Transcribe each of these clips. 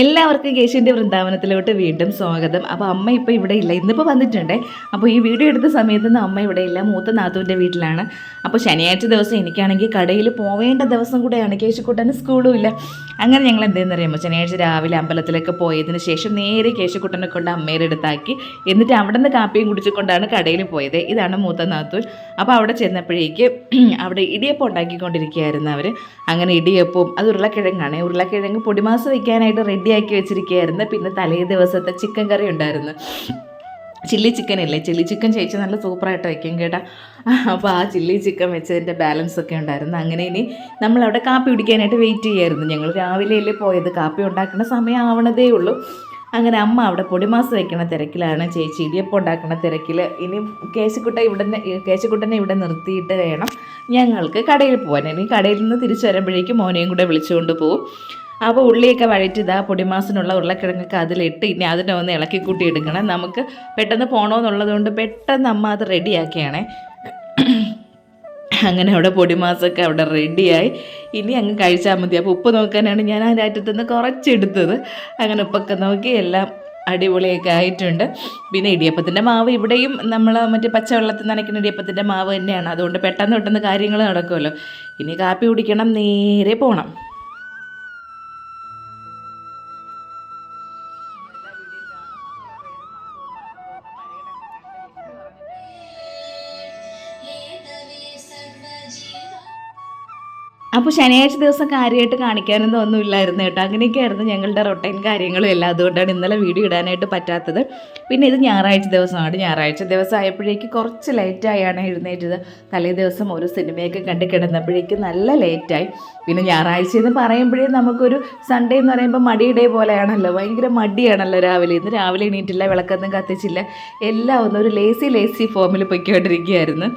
എല്ലാവർക്കും കേശുവിന്റെ വൃന്ദാവനത്തിലോട്ട് വീണ്ടും സ്വാഗതം. അപ്പോൾ അമ്മ ഇപ്പോൾ ഇവിടെ ഇല്ല. ഇന്നിപ്പോൾ വന്നിട്ടുണ്ട്. അപ്പോൾ ഈ വീഡിയോ എടുത്ത സമയത്ത് നിന്ന് അമ്മ ഇവിടെ ഇല്ല. മൂത്ത നാത്തൂന്റെ വീട്ടിലാണ്. അപ്പോൾ ശനിയാഴ്ച ദിവസം എനിക്കാണെങ്കിൽ കടയിൽ പോവേണ്ട ദിവസം കൂടെയാണ് കേശുക്കുട്ടന് സ്കൂളും ഇല്ല. അങ്ങനെ ഞങ്ങൾ എന്തെന്ന് അറിയാമോ? ശനിയാഴ്ച രാവിലെ അമ്പലത്തിലൊക്കെ പോയതിന് ശേഷം നേരെ കേശുക്കുട്ടനെ കൊണ്ട് അമ്മയുടെ അടുത്താക്കി. എന്നിട്ട് അവിടെ നിന്ന് കാപ്പിയും കുടിച്ചുകൊണ്ടാണ് കടയിൽ പോയത്. ഇതാണ് മൂത്ത നാത്തൂൻ. അപ്പോൾ അവിടെ ചെന്നപ്പോഴേക്ക് അവിടെ ഇടിയപ്പം ഉണ്ടാക്കിക്കൊണ്ടിരിക്കുകയായിരുന്നു അവർ. അങ്ങനെ ഇടിയപ്പവും അത് ഉരുളക്കിഴങ്ങാണ്. ഉരുളക്കിഴങ്ങ് പൊടിമാസ് വയ്ക്കാനായിട്ട് റെഡിയാക്കി വെച്ചിരിക്കുകയായിരുന്നു. പിന്നെ തലേ ദിവസത്തെ ചിക്കൻ കറി ഉണ്ടായിരുന്നു. ചില്ലി ചിക്കൻ അല്ലേ ചില്ലി ചിക്കൻ ചേച്ചി നല്ല സൂപ്പറായിട്ട് വയ്ക്കും കേട്ടോ. അപ്പോൾ ആ ചില്ലി ചിക്കൻ വെച്ചതിന്റെ ബാലൻസ് ഒക്കെ ഉണ്ടായിരുന്നു. അങ്ങനെ ഇനി നമ്മളവിടെ കാപ്പി കുടിക്കാനായിട്ട് വെയിറ്റ് ചെയ്യായിരുന്നു. ഞങ്ങൾ രാവിലെയല്ലേ പോയത്? കാപ്പി ഉണ്ടാക്കുന്ന സമയം ആവണതേ ഉള്ളൂ. അങ്ങനെ അമ്മ അവിടെ പൊടിമാസ് വയ്ക്കണ തിരക്കിലാണ്. ചേച്ചി ഇടിയപ്പം ഉണ്ടാക്കുന്ന തിരക്കിൽ ഇനി കേശക്കുട്ട ഇവിടെ കേശക്കുട്ടനെ ഇവിടെ നിർത്തിയിട്ട് വേണം ഞങ്ങൾക്ക് കടയിൽ പോകാൻ ഇനി കടയിൽ നിന്ന് തിരിച്ചു വരുമ്പോഴേക്കും മോനെയും കൂടെ വിളിച്ചുകൊണ്ട് പോകും അപ്പോൾ ഉള്ളിയൊക്കെ വഴറ്റി ഇതാ പൊടിമാസിനുള്ള ഉരുളക്കിഴങ്ങൊക്കെ അതിലിട്ട് ഇനി അതിനെ ഒന്ന് ഇളക്കി കൂട്ടി എടുക്കണം. നമുക്ക് പെട്ടെന്ന് പോകണമെന്നുള്ളത് കൊണ്ട് പെട്ടെന്ന് അമ്മ അത് റെഡിയാക്കിയാണേ. അങ്ങനെ അവിടെ പൊടിമാസൊക്കെ അവിടെ റെഡിയായി. ഇനി അങ്ങ് കഴിച്ചാൽ മതി. അപ്പോൾ ഉപ്പ് നോക്കാനാണ് ഞാൻ അതിന്റെ അറ്റത്തു നിന്ന് കുറച്ചെടുത്തത്. അങ്ങനെ ഉപ്പൊക്കെ നോക്കി എല്ലാം അടിപൊളിയൊക്കെ ആയിട്ടുണ്ട്. പിന്നെ ഇടിയപ്പത്തിന്റെ മാവ് ഇവിടെയും നമ്മൾ മറ്റേ പച്ചവെള്ളത്തിൽ നനയ്ക്കുന്ന ഇടിയപ്പത്തിന്റെ മാവ് തന്നെയാണ്. അതുകൊണ്ട് പെട്ടെന്ന് പെട്ടെന്ന് കാര്യങ്ങൾ നടക്കുമല്ലോ. ഇനി കാപ്പി കുടിക്കണം നേരെ പോകണം അപ്പോൾ ശനിയാഴ്ച ദിവസം കാര്യമായിട്ട് കാണിക്കാനൊന്നും ഒന്നുമില്ലായിരുന്നു കേട്ടോ. അങ്ങനെയൊക്കെയായിരുന്നു ഞങ്ങളുടെ റൊട്ടൈൻ കാര്യങ്ങളും എല്ലാം. അതുകൊണ്ടാണ് ഇന്നലെ വീഡിയോ ഇടാനായിട്ട് പറ്റാത്തത്. പിന്നെ ഇത് ഞായറാഴ്ച ദിവസമാണ്. ഞായറാഴ്ച ദിവസം ആയപ്പോഴേക്ക് കുറച്ച് ലേറ്റായാണ് എഴുന്നേറ്റത്. തലേ ദിവസം ഒരു സിനിമയൊക്കെ കണ്ട് കിടന്നപ്പോഴേക്ക് നല്ല ലേറ്റായി പിന്നെ ഞായറാഴ്ച എന്ന് പറയുമ്പോഴേ നമുക്കൊരു സൺഡേ എന്ന് പറയുമ്പോൾ മടിയുടെ പോലെയാണല്ലോ. ഭയങ്കര മടിയാണല്ലോ രാവിലെ. ഇന്ന് രാവിലെ എണീറ്റില്ല വിളക്കൊന്നും കത്തിച്ചില്ല. എല്ലാം ഒന്നും ഒരു ലേസി ലേസി ഫോമിൽ പൊയ്ക്കൊണ്ടിരിക്കുകയായിരുന്നു.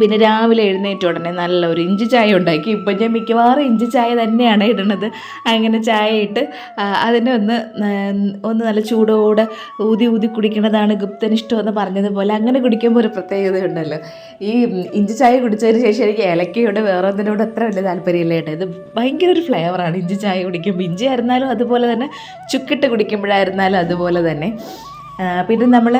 പിന്നെ രാവിലെ എഴുന്നേറ്റ ഉടനെ നല്ല ഒരു ഇഞ്ചി ചായ ഉണ്ടാക്കി. ഇപ്പം ഞാൻ മിക്കവാറും ഇഞ്ചി ചായ തന്നെയാണ് ഇടുന്നത്. അങ്ങനെ ചായ ഇട്ട് അതിനെ ഒന്ന് ഒന്ന് നല്ല ചൂടോടെ ഊതി ഊതി കുടിക്കുന്നതാണ് ഗുപ്തനിഷ്ടം ഇഷ്ടമെന്ന് പറഞ്ഞതുപോലെ. അങ്ങനെ കുടിക്കുമ്പോൾ ഒരു പ്രത്യേകതയുണ്ടല്ലോ. ഈ ഇഞ്ചി ചായ കുടിച്ചതിന് ശേഷം എനിക്ക് ഏലക്കയോട് വേറെ ഒന്നിനോട് അത്ര വലിയ താല്പര്യമില്ല കേട്ടോ. ഇത് ഭയങ്കര ഒരു ഫ്ലേവറാണ് ഇഞ്ചി ചായ കുടിക്കുമ്പോൾ. ഇഞ്ചി ആയിരുന്നാലും അതുപോലെ തന്നെ ചുക്കിട്ട് കുടിക്കുമ്പോഴായിരുന്നാലും അതുപോലെ തന്നെ. പിന്നെ നമ്മൾ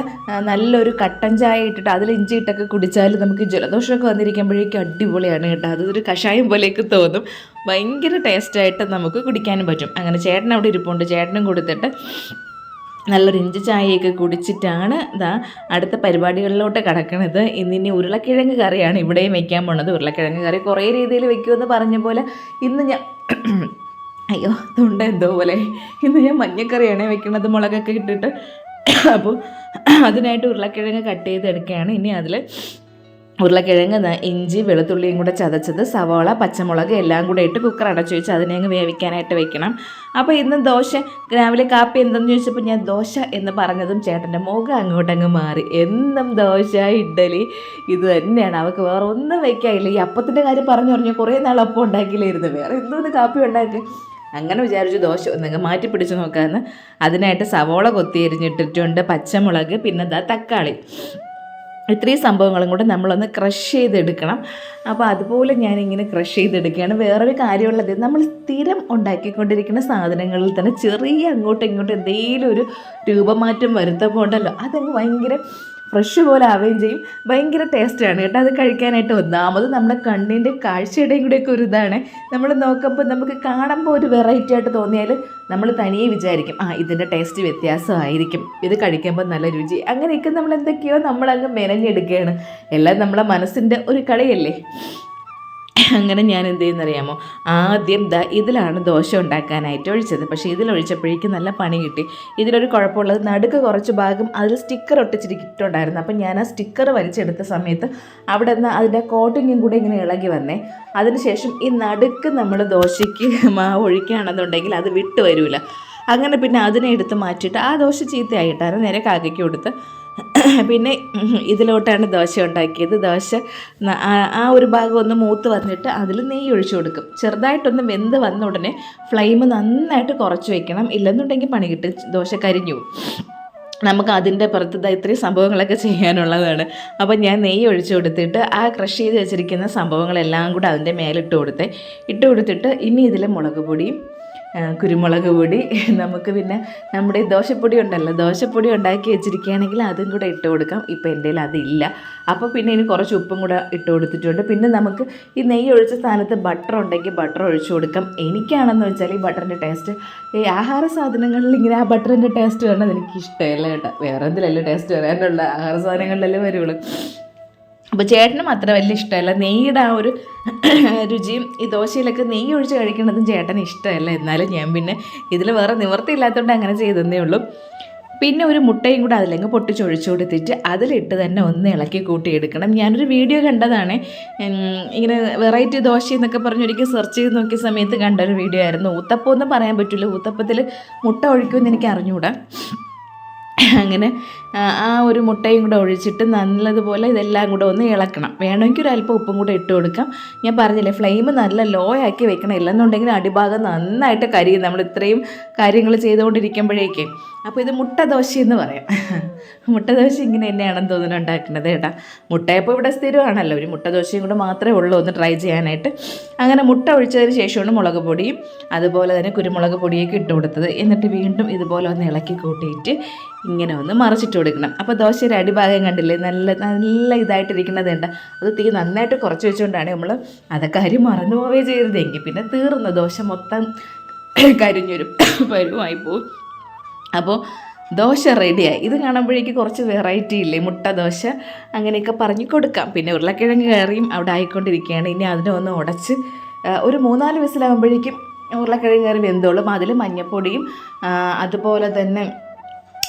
നല്ലൊരു കട്ടൻ ചായ ഇട്ടിട്ട് അതിൽ ഇഞ്ചി ഇട്ടൊക്കെ കുടിച്ചാൽ നമുക്ക് ജലദോഷമൊക്കെ വന്നിരിക്കുമ്പോഴേക്കും അടിപൊളിയാണ് കേട്ടോ. അതൊരു കഷായം പോലെയൊക്കെ തോന്നും. ഭയങ്കര ടേസ്റ്റായിട്ട് നമുക്ക് കുടിക്കാനും പറ്റും. അങ്ങനെ ചേട്ടൻ അവിടെ ഇരിപ്പുണ്ട്. ചേട്ടനും കൊടുത്തിട്ട് നല്ലൊരു ഇഞ്ചി ചായയൊക്കെ കുടിച്ചിട്ടാണ് ഇതാ അടുത്ത പരിപാടികളിലോട്ട് കിടക്കണത്. ഇന്നിനി ഉരുളക്കിഴങ്ങ് കറിയാണ് ഇവിടെയും വെക്കാൻ പോണത്. ഉരുളക്കിഴങ്ങ് കറി കുറേ രീതിയിൽ വെക്കുമെന്ന് പറഞ്ഞ പോലെ ഇന്ന് ഞാൻ അയ്യോ തൊണ്ട എന്തോ പോലെ. ഇന്ന് ഞാൻ മഞ്ഞക്കറിയാണ് വെക്കുന്നത് മുളകൊക്കെ ഇട്ടിട്ട് അപ്പോൾ അതിനായിട്ട് ഉരുളക്കിഴങ്ങ് കട്ട് ചെയ്തെടുക്കുകയാണ്. ഇനി അതിൽ ഉരുളക്കിഴങ്ങ് ഇഞ്ചി വെളുത്തുള്ളിയും കൂടെ ചതച്ചത് സവാള പച്ചമുളക് എല്ലാം കൂടെ ഇട്ട് കുക്കർ അടച്ചു വെച്ച് അതിനെ അങ്ങ് വേവിക്കാനായിട്ട് വെക്കണം. അപ്പോൾ ഇന്ന് ദോശ രാവിലെ കാപ്പി എന്തെന്ന് ചോദിച്ചപ്പോൾ ഞാൻ ദോശ എന്ന് പറഞ്ഞതും ചേട്ടന്റെ മുഖം അങ്ങോട്ടങ്ങ് മാറി. എന്നും ദോശ ഇഡ്ഡലി ഇത് തന്നെയാണ്. അവൾക്ക് വേറെ ഒന്നും വെക്കാനില്ല. ഈ അപ്പത്തിന്റെ കാര്യം പറഞ്ഞു പറഞ്ഞു കുറേ നാൾ അപ്പം ഉണ്ടാക്കിയില്ലായിരുന്നു വേറെ എന്തോന്ന് കാപ്പി ഉണ്ടാക്കി? അങ്ങനെ വിചാരിച്ചു ദോശ ഒന്നങ്ങ് മാറ്റി പിടിച്ച് നോക്കാമെന്ന് അതിനായിട്ട് സവോള കൊത്തി എരിഞ്ഞിട്ടിട്ടുണ്ട് പച്ചമുളക് പിന്നെ ദാ തക്കാളി. ഇത്രയും സംഭവങ്ങളും കൂടെ നമ്മളൊന്ന് ക്രഷ് ചെയ്തെടുക്കണം. അപ്പോൾ അതുപോലെ ഞാനിങ്ങനെ ക്രഷ് ചെയ്തെടുക്കുകയാണ്. വേറൊരു കാര്യമുള്ളത് നമ്മൾ സ്ഥിരം ഉണ്ടാക്കിക്കൊണ്ടിരിക്കുന്ന സാധനങ്ങളിൽ തന്നെ ചെറിയ അങ്ങോട്ടും ഇങ്ങോട്ടും എന്തെങ്കിലും ഒരു രൂപമാറ്റം വരുത്തപ്പോൾ ഉണ്ടല്ലോ അതങ്ങ് ഭയങ്കര ഫ്രഷ് പോലെ ആവുകയും ചെയ്യും. ഭയങ്കര ടേസ്റ്റാണ് കേട്ടോ. അത് കഴിക്കാനായിട്ട് ഒന്നാമത് നമ്മുടെ കണ്ണിന്റെ കാഴ്ചയുടെയും കൂടെയൊക്കെ ഒരു ഇതാണ്. നമ്മൾ നോക്കുമ്പോൾ നമുക്ക് കാണുമ്പോൾ ഒരു വെറൈറ്റി ആയിട്ട് തോന്നിയാൽ നമ്മൾ തനിയെ വിചാരിക്കും ആ ഇതിന്റെ ടേസ്റ്റ് വ്യത്യാസമായിരിക്കും. ഇത് കഴിക്കുമ്പോൾ നല്ല രുചി. അങ്ങനെയൊക്കെ നമ്മൾ എന്തൊക്കെയോ നമ്മളങ്ങ് മെനഞ്ഞെടുക്കുകയാണ്. എല്ലാം നമ്മളെ മനസ്സിന്റെ ഒരു കളിയല്ലേ? അങ്ങനെ ഞാൻ എന്ത് ചെയ്യുന്നറിയാമോ? ആദ്യം ദ ഇതിലാണ് ദോശ ഉണ്ടാക്കാനായിട്ട് ഒഴിച്ചത്. പക്ഷേ ഇതിലൊഴിച്ചപ്പോഴേക്കും നല്ല പണി കിട്ടി. ഇതിലൊരു കുഴപ്പമുള്ളത് നടുക്ക് കുറച്ച് ഭാഗം അതിൽ സ്റ്റിക്കർ ഒട്ടിച്ചിരിക്കുന്നുണ്ടായിരുന്നു അപ്പം ഞാൻ ആ സ്റ്റിക്കർ വലിച്ചെടുത്ത സമയത്ത് അവിടെ നിന്ന് അതിന്റെ കോട്ടിങ്ങും കൂടെ ഇങ്ങനെ ഇളകി വന്നേ. അതിനുശേഷം ഈ നടുക്ക് നമ്മൾ ദോശയ്ക്ക് മാവ് ഒഴിക്കുകയാണെന്നുണ്ടെങ്കിൽ അത് വിട്ടു വരില്ല അങ്ങനെ പിന്നെ അതിനെ എടുത്ത് മാറ്റിയിട്ട് ആ ദോശ ചീത്തയായിട്ടാണ് നേരെ കാക്കയ്ക്ക് കൊടുത്ത് പിന്നെ ഇതിലോട്ടാണ് ദോശ ഉണ്ടാക്കിയത്. ദോശ ആ- ഒരു ഭാഗം ഒന്ന് മൂത്ത് വന്നിട്ട് അതിൽ നെയ്യ് ഒഴിച്ചു കൊടുക്കും. ചെറുതായിട്ടൊന്ന് വെന്ത് വന്ന ഉടനെ ഫ്ലെയിം നന്നായിട്ട് കുറച്ച് വെക്കണം. ഇല്ലെന്നുണ്ടെങ്കിൽ പണി കിട്ടും. ദോശ കരിഞ്ഞു പോകും നമുക്ക് അതിന്റെ പുറത്ത് ഇത്രയും സംഭവങ്ങളൊക്കെ ചെയ്യാനുള്ളതാണ്. അപ്പം ഞാൻ നെയ്യ് ഒഴിച്ചു കൊടുത്തിട്ട് ആ ക്രഷ് ചെയ്ത് വെച്ചിരിക്കുന്ന സംഭവങ്ങളെല്ലാം കൂടെ അതിന്റെ മേലിട്ട് കൊടുത്തേ. ഇട്ട് കൊടുത്തിട്ട് ഇനി ഇതിൽ മുളക് പൊടിയും കുരുമുളക് പൊടി. നമുക്ക് പിന്നെ നമ്മുടെ ദോശപ്പൊടി ഉണ്ടല്ലോ ദോശപ്പൊടി ഉണ്ടാക്കി വെച്ചിരിക്കുകയാണെങ്കിൽ അതും കൂടെ ഇട്ട് കൊടുക്കാം. ഇപ്പോൾ എന്റെ കയ്യിൽ അതില്ല. അപ്പോൾ പിന്നെ ഇനി കുറച്ച് ഉപ്പും കൂടെ ഇട്ട് കൊടുത്തിട്ടുണ്ട്. പിന്നെ നമുക്ക് ഈ നെയ്യ് ഒഴിച്ച സ്ഥാനത്ത് ബട്ടർ ഉണ്ടെങ്കിൽ ബട്ടർ ഒഴിച്ചു കൊടുക്കാം. എനിക്കാണെന്ന് വെച്ചാൽ ഈ ബട്ടറിന്റെ ടേസ്റ്റ് ഈ ആഹാര സാധനങ്ങളിൽ ഇങ്ങനെ ആ ബട്ടറിന്റെ ടേസ്റ്റ് വരണത് എനിക്ക് ഇഷ്ടമല്ല കേട്ടോ. വേറെ എന്തിലല്ലേ ടേസ്റ്റ് വരാനുള്ള ആഹാര സാധനങ്ങളിലല്ലേ വരുള്ളൂ. അപ്പോൾ ചേട്ടനും അത്ര വലിയ ഇഷ്ടമല്ല. നെയ്യുടെ ആ ഒരു രുചിയും ഈ ദോശയിലൊക്കെ നെയ്യ് ഒഴിച്ച് കഴിക്കുന്നതും ചേട്ടന് ഇഷ്ടമല്ല. എന്നാലും ഞാൻ പിന്നെ ഇതിൽ വേറെ നിവർത്തിയില്ലാത്തതുകൊണ്ട് അങ്ങനെ ചെയ്തതേ ഉള്ളൂ. പിന്നെ ഒരു മുട്ടയും കൂടെ അതിലങ്ങ് പൊട്ടിച്ചൊഴിച്ചു കൊടുത്തിട്ട് അതിലിട്ട് തന്നെ ഒന്ന് ഇളക്കി കൂട്ടിയെടുക്കണം ഞാനൊരു വീഡിയോ കണ്ടതാണ്. ഇങ്ങനെ വെറൈറ്റി ദോശ എന്നൊക്കെ പറഞ്ഞ് ഒരിക്കൽ സെർച്ച് ചെയ്ത് നോക്കിയ സമയത്ത് കണ്ട ഒരു വീഡിയോ ആയിരുന്നു. ഊത്തപ്പം പറയാൻ പറ്റില്ല ഊത്തപ്പത്തിൽ മുട്ട ഒഴിക്കുമെന്ന് എനിക്ക് അറിഞ്ഞുകൂടാ അങ്ങനെ ആ, ഒരു മുട്ടയും കൂടെ ഒഴിച്ചിട്ട് നല്ലതുപോലെ ഇതെല്ലാം കൂടെ ഒന്ന് ഇളക്കണം. വേണമെങ്കിൽ ഒരു അല്പം ഉപ്പും കൂടെ ഇട്ട് കൊടുക്കാം. ഞാൻ പറഞ്ഞില്ലേ ഫ്ലെയിം നല്ല ലോ ആക്കി വെക്കണം. ഇല്ലെന്നുണ്ടെങ്കിൽ അടിഭാഗം നന്നായിട്ട് കരിയും. നമ്മൾ ഇത്രയും കാര്യങ്ങൾ ചെയ്തുകൊണ്ടിരിക്കുമ്പോഴേക്കേ. അപ്പോൾ ഇത് മുട്ട ദോശ എന്ന് പറയാം. മുട്ട ദോശ ഇങ്ങനെ തന്നെയാണെന്ന് തോന്നുന്നു ഉണ്ടാക്കുന്നത് കേട്ടോ. മുട്ടയപ്പോൾ ഇവിടെ സ്ഥിരമാണല്ലോ. ഒരു മുട്ട ദോശയും കൂടെ മാത്രമേ ഉള്ളൂ ഒന്ന് ട്രൈ ചെയ്യാനായിട്ട്. അങ്ങനെ മുട്ട ഒഴിച്ചതിന് ശേഷമാണ് മുളക് പൊടിയും അതുപോലെ തന്നെ കുരുമുളക് പൊടിയൊക്കെ ഇട്ട് കൊടുത്തത്. എന്നിട്ട് വീണ്ടും ഇതുപോലെ ഒന്ന് ഇളക്കി കൂട്ടിയിട്ട് ഇങ്ങനെ ഒന്ന് മറിച്ചിട്ട് കൊടുക്കണം. അപ്പോൾ ദോശയുടെ അടിഭാഗം കണ്ടില്ലേ? നല്ല നല്ല ഇതായിട്ടിരിക്കുന്നത് ഉണ്ട് അത് തീ നന്നായിട്ട് കുറച്ച് വെച്ചുകൊണ്ടാണ് നമ്മൾ അതൊക്കെ അരി മറന്നു പോവേ ചെയ്യരുതെങ്കിൽ പിന്നെ തീർന്നു ദോശ മൊത്തം കരിഞ്ഞൊരു പരുവായി പോവും. അപ്പോൾ ദോശ റെഡിയായി. ഇത് കാണുമ്പോഴേക്ക് കുറച്ച് വെറൈറ്റി ഇല്ലേ? മുട്ട ദോശ അങ്ങനെയൊക്കെ പറഞ്ഞു കൊടുക്കാം. പിന്നെ ഉരുളക്കിഴങ്ങ് കറിയും അവിടെ ആയിക്കൊണ്ടിരിക്കുകയാണ്. ഇനി അതിനെ ഒന്ന് ഉടച്ച് ഒരു മൂന്നാൽ വിസിലാകുമ്പോഴേക്കും ഉരുളക്കിഴങ്ങ് കറി വെന്തോളും. അതിൽ മഞ്ഞപ്പൊടിയും അതുപോലെ തന്നെ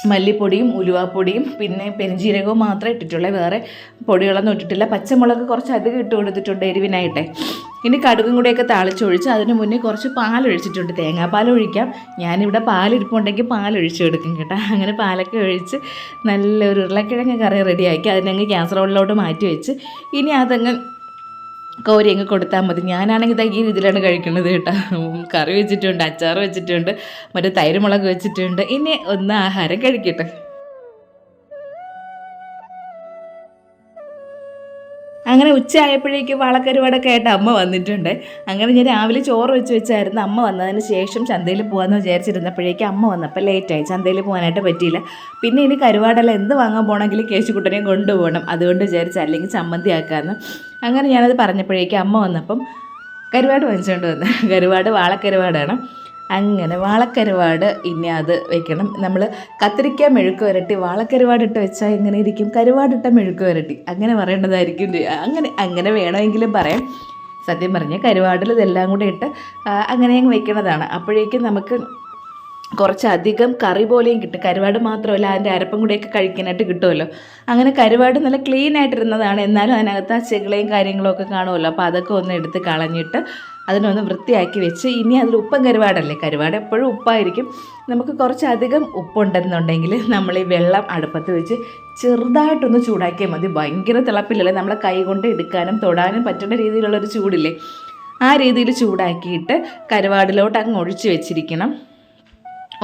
മല്ലിപ്പൊടിയും ഉലുവാപ്പൊടിയും പിന്നെ പെരുംജീരകവും മാത്രമേ ഇട്ടിട്ടുള്ളൂ. വേറെ പൊടികളൊന്നും ഇട്ടിട്ടില്ല. പച്ചമുളക് കുറച്ച് അധികം ഇട്ട് കൊടുത്തിട്ടുണ്ട് എരിവിനായിട്ട്. ഇനി കടുകും കൂടെയൊക്കെ താളിച്ചൊഴിച്ച് അതിന് മുന്നേ കുറച്ച് പാലൊഴിച്ചിട്ടുണ്ട്. തേങ്ങാപ്പാൽ ഒഴിക്കാം. ഞാനിവിടെ പാലിരിപ്പുണ്ടെങ്കിൽ പാലൊഴിച്ച് കൊടുക്കും കേട്ടോ. അങ്ങനെ പാലൊക്കെ ഒഴിച്ച് നല്ലൊരു ഉരുളക്കിഴങ്ങ് കറി റെഡിയാക്കി അതിനങ്ങ് റോളിലോട്ട് മാറ്റി വെച്ച് ഇനി അതങ്ങ് കോരി അങ്ങ് കൊടുത്താൽ മതി. ഞാനാണെങ്കിൽ ഇതാ ഈ രീതിയിലാണ് കഴിക്കുന്നത് കേട്ടോ. കറി വെച്ചിട്ടുണ്ട് അച്ചാർ വെച്ചിട്ടുണ്ട് മറ്റേ തൈര് മുളക് വെച്ചിട്ടുണ്ട്. ഇനി ഒന്ന് ആഹാരം കഴിക്കട്ടെ. അങ്ങനെ ഉച്ച ആയപ്പോഴേക്ക് വാളക്കരുവാടൊക്കെ ആയിട്ട് അമ്മ വന്നിട്ടുണ്ട്. അങ്ങനെ ഞാൻ രാവിലെ ചോറ് വെച്ച് വെച്ചായിരുന്നു അമ്മ വന്നതിന് ശേഷം ചന്തയിൽ പോകാമെന്ന് വിചാരിച്ചിരുന്നപ്പോഴേക്കും അമ്മ വന്നപ്പോൾ ലേറ്റായി. ചന്തയിൽ പോകാനായിട്ട് പറ്റിയില്ല. പിന്നെ ഇനി കരുവാടെല്ലാം എന്ത് വാങ്ങാൻ പോകണമെങ്കിലും കേശുക്കുട്ടനെയും കൊണ്ടുപോകണം. അതുകൊണ്ട് വിചാരിച്ചു അല്ലെങ്കിൽ ചമ്മന്തി ആക്കാമെന്ന് അങ്ങനെ ഞാനത് പറഞ്ഞപ്പോഴേക്ക് അമ്മ വന്നപ്പം കരുവാട് വാങ്ങിച്ചുകൊണ്ട് വന്നു. കരുവാട് വാളക്കരുവാടാണ്. അങ്ങനെ വാളക്കരുവാട് ഇനി അത് വെക്കണം. നമ്മൾ കത്തിരിക്ക മെഴുക്ക് വരട്ടി വാളക്കരുവാട് ഇട്ട് വെച്ചാൽ എങ്ങനെ ഇരിക്കും? കരുവാടിട്ട മെഴുക്ക് വരട്ടി. അങ്ങനെ പറയേണ്ടതായിരിക്കും. അങ്ങനെ അങ്ങനെ വേണമെങ്കിലും പറയാം. സത്യം പറഞ്ഞാൽ കരുവാടിൽ ഇതെല്ലാം കൂടെ ഇട്ട് അങ്ങനെ അങ്ങ് വെക്കണതാണ്. അപ്പോഴേക്കും നമുക്ക് കുറച്ചധികം കറി പോലെയും കിട്ടും. കരുവാട് മാത്രമല്ല അതിന്റെ അരപ്പും കൂടെയൊക്കെ കഴിക്കാനായിട്ട് കിട്ടുമല്ലോ. അങ്ങനെ കരുവാട് നല്ല ക്ലീൻ ആയിട്ടിരുന്നതാണ്. എന്നാലും അതിനകത്ത് ആ ചെകിളയും കാര്യങ്ങളും ഒക്കെ കാണുമല്ലോ. അപ്പോൾ അതൊക്കെ ഒന്ന് എടുത്ത് കളഞ്ഞിട്ട് അതിനൊന്ന് വൃത്തിയാക്കി വെച്ച് ഇനി അതിൽ ഉപ്പൻ കരുവാടല്ലേ? കരുവാട് എപ്പോഴും ഉപ്പായിരിക്കും. നമുക്ക് കുറച്ചധികം ഉപ്പുണ്ടെന്നുണ്ടെങ്കിൽ നമ്മൾ ഈ വെള്ളം അടുപ്പത്ത് വെച്ച് ചെറുതായിട്ടൊന്ന് ചൂടാക്കിയാൽ മതി. ഭയങ്കര തിളപ്പില്ലല്ലേ? നമ്മളെ കൈ കൊണ്ട് എടുക്കാനും തൊടാനും പറ്റുന്ന രീതിയിലുള്ളൊരു ചൂടില്ലേ? ആ രീതിയിൽ ചൂടാക്കിയിട്ട് കരുവാടിലോട്ട് അങ്ങ് ഒഴിച്ച് വെച്ചിരിക്കണം.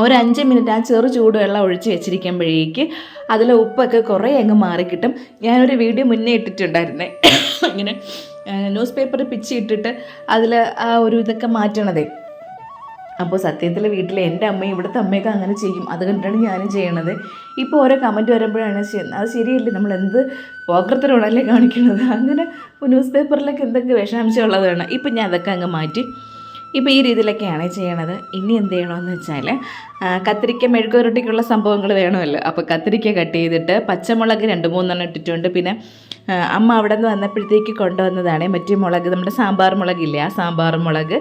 ഒരു അഞ്ച് മിനിറ്റ് ആ ചെറു ചൂടുവെള്ളം ഒഴിച്ച് വെച്ചിരിക്കുമ്പോഴേക്ക് അതിലെ ഉപ്പൊക്കെ കുറേ അങ്ങ് മാറിക്കിട്ടും. ഞാനൊരു വീഡിയോ മുന്നേ ഇട്ടിട്ടുണ്ടായിരുന്നേ. ഇങ്ങനെ ന്യൂസ് പേപ്പർ പിച്ച് ഇട്ടിട്ട് അതിൽ ആ ഒരു ഇതൊക്കെ മാറ്റണതേ. അപ്പോൾ സത്യത്തിൽ വീട്ടിൽ എന്റെ അമ്മയും ഇവിടുത്തെ അമ്മയൊക്കെ അങ്ങനെ ചെയ്യും. അത് കണ്ടിട്ടാണ് ഞാനും ചെയ്യണത്. ഇപ്പോൾ ഓരോ കമന്റ് വരുമ്പോഴാണ് അത് ശരിയല്ലേ? നമ്മൾ എന്ത് പോകൃത്തരോടല്ലേ കാണിക്കുന്നത് അങ്ങനെ ന്യൂസ് പേപ്പറിലൊക്കെ എന്തൊക്കെ വിഷാംശം ഉള്ളതാണ്. ഇപ്പം ഞാൻ അതൊക്കെ അങ്ങ് മാറ്റി. ഇപ്പോൾ ഈ രീതിയിലൊക്കെയാണ് ചെയ്യണത്. ഇനി എന്ത് ചെയ്യണമെന്ന് വെച്ചാൽ കത്തിരിക്ക മെഴുക്കുരട്ടിക്കുള്ള സംഭവങ്ങൾ വേണമല്ലോ. അപ്പോൾ കത്തിരിക്ക കട്ട് ചെയ്തിട്ട് പച്ചമുളക് രണ്ട് മൂന്നെണ്ണം ഇട്ടിട്ടുണ്ട്. പിന്നെ അമ്മ അവിടെ നിന്ന് വന്നപ്പോഴത്തേക്ക് കൊണ്ടുവന്നതാണ് മറ്റേ മുളക് നമ്മുടെ സാമ്പാർ മുളകില്ലേ ആ സാമ്പാർ മുളക്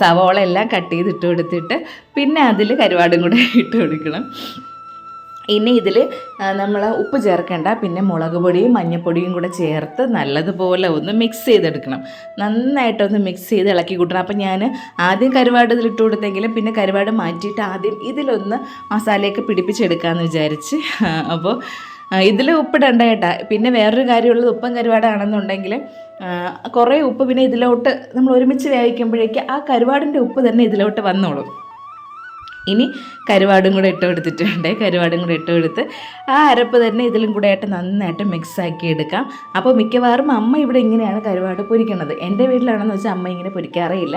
സവോള എല്ലാം കട്ട് ചെയ്തിട്ട് കൊടുത്തിട്ട് പിന്നെ അതിൽ കരുവാടും കൂടെ ഇട്ട് കൊടുക്കണം. ഇനി ഇതിൽ നമ്മൾ ഉപ്പ് ചേർക്കേണ്ട. പിന്നെ മുളക് പൊടിയും മഞ്ഞൾപ്പൊടിയും കൂടെ ചേർത്ത് നല്ലതുപോലെ ഒന്ന് മിക്സ് ചെയ്തെടുക്കണം. നന്നായിട്ടൊന്ന് മിക്സ് ചെയ്ത് ഇളക്കി കൂട്ടണം. അപ്പം ഞാൻ ആദ്യം കരുവാട് ഇതിലിട്ട് കൊടുത്തെങ്കിലും പിന്നെ കരുവാട് മാറ്റിയിട്ട് ആദ്യം ഇതിലൊന്ന് മസാലയൊക്കെ പിടിപ്പിച്ചെടുക്കാമെന്ന് വിചാരിച്ച്. അപ്പോൾ ഇതിൽ ഉപ്പിടണ്ട കേട്ടാ. പിന്നെ വേറൊരു കാര്യമുള്ളത് ഉപ്പും കരുവാടാണെന്നുണ്ടെങ്കിൽ കുറേ ഉപ്പ് പിന്നെ ഇതിലോട്ട് നമ്മൾ ഒരുമിച്ച് വേവിക്കുമ്പോഴേക്ക് ആ കരുവാടിന്റെ ഉപ്പ് തന്നെ ഇതിലോട്ട് വന്നോളും. ഇനി കരുവാടും കൂടെ ഇട്ട് കൊടുത്തിട്ടുണ്ട് കരുവാടും കൂടെ ഇട്ട് കൊടുത്ത് ആ അരപ്പ് തന്നെ ഇതിലും കൂടെ ആയിട്ട് നന്നായിട്ട് മിക്സ് ആക്കി എടുക്കാം. അപ്പോൾ മിക്കവാറും അമ്മ ഇവിടെ ഇങ്ങനെയാണ് കരുവാട് പൊരിക്കുന്നത് എന്റെ വീട്ടിലാണെന്ന് വെച്ചാൽ അമ്മ ഇങ്ങനെ പൊരിക്കാറേയില്ല.